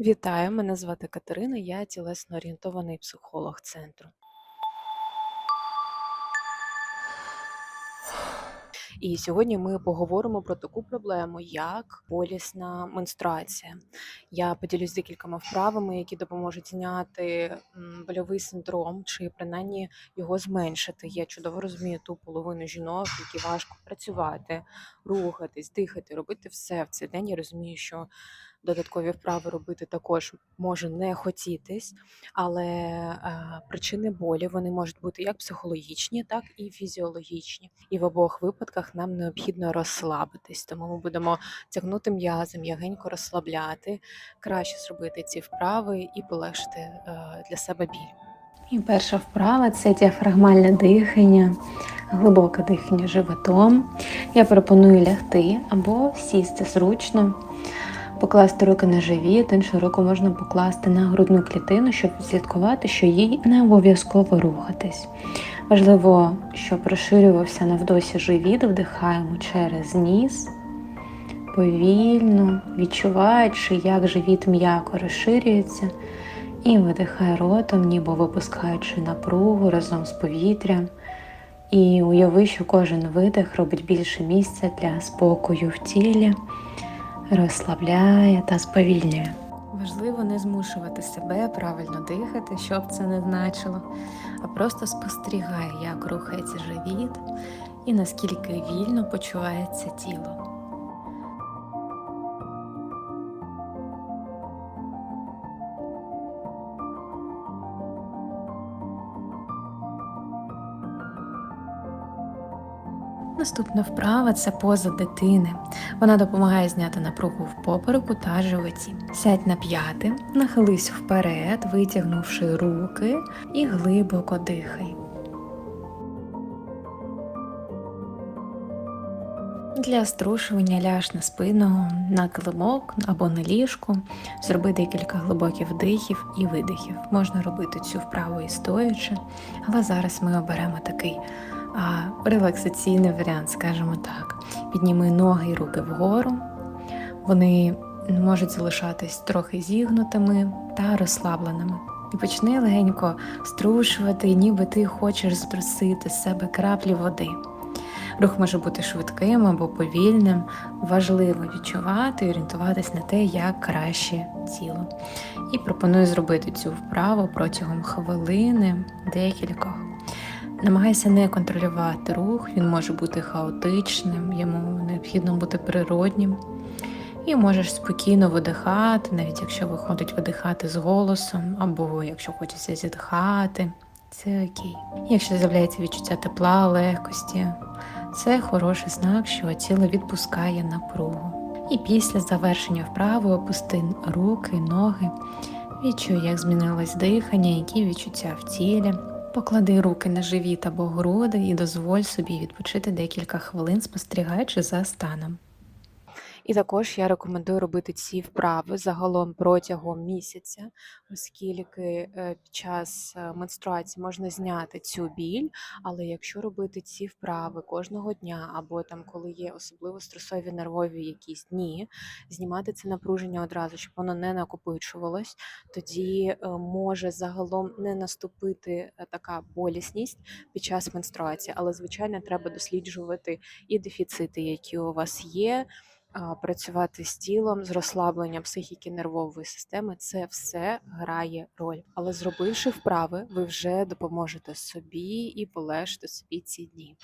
Вітаю, мене звати Катерина, я тілесно орієнтований психолог центру. І сьогодні ми поговоримо про таку проблему, як болісна менструація. Я поділюсь декількома вправами, які допоможуть зняти больовий синдром, чи принаймні його зменшити. Я чудово розумію ту половину жінок, які важко працювати, рухатись, дихати, робити все в цей день. Я розумію, що додаткові вправи робити також може не хотітись, але е, причини болі вони можуть бути як психологічні, так і фізіологічні. І в обох випадках нам необхідно розслабитись, тому ми будемо тягнути м'язи, м'ягенько розслабляти, краще зробити ці вправи і полегшити е, для себе біль. І перша вправа це діафрагмальне дихання, глибоке дихання животом. Я пропоную лягти або сісти зручно, покласти руки на живіт, іншу руку можна покласти на грудну клітину, щоб слідкувати, що їй не обов'язково рухатись. Важливо, щоб розширювався навдосі живіт, вдихаємо через ніс. Повільно відчуваючи, як живіт м'яко розширюється, і видихай ротом, ніби випускаючи напругу разом з повітрям. І уяви, що кожен видих робить більше місця для спокою в тілі, розслабляє та сповільнює. Важливо не змушувати себе правильно дихати, що б це не значило, а просто спостерігай, як рухається живіт і наскільки вільно почувається тіло. Наступна вправа це поза дитини. Вона допомагає зняти напругу в попереку та животі. Сядь на п'яти, нахились вперед, витягнувши руки і глибоко дихай. Для струшування ляж на спину, на килимок або на ліжку, зроби декілька глибоких вдихів і видихів. Можна робити цю вправу і стоячи, але зараз ми оберемо такий релаксаційний варіант, скажімо так. Підніми ноги і руки вгору. Вони можуть залишатись трохи зігнутими та розслабленими. І почни легенько струшувати, ніби ти хочеш струсити з себе краплі води. Рух може бути швидким або повільним. Важливо відчувати і орієнтуватись на те, як краще тіло. І пропоную зробити цю вправу протягом хвилини, декількох. Намагайся не контролювати рух, він може бути хаотичним, йому необхідно бути природнім. І можеш спокійно видихати, навіть якщо виходить видихати з голосом, або якщо хочеться зітхати, це окей. Якщо з'являється відчуття тепла, легкості, це хороший знак, що тіло відпускає напругу. І після завершення вправи опусти руки, ноги, відчуй, як змінилось дихання, які відчуття в тілі. Поклади руки на живіт або груди і дозволь собі відпочити декілька хвилин, спостерігаючи за станом. І також я рекомендую робити ці вправи загалом протягом місяця, оскільки е, під час е, менструації можна зняти цю біль, але якщо робити ці вправи кожного дня, або там, коли є особливо стресові нервові якісь дні, знімати це напруження одразу, щоб воно не накопичувалось, тоді е, може загалом не наступити така болісність під час менструації. Але звичайно, треба досліджувати і дефіцити, які у вас є працювати з тілом, з розслабленням психіки нервової системи, це все грає роль. Але зробивши вправи, ви вже допоможете собі і полежите собі ці дні.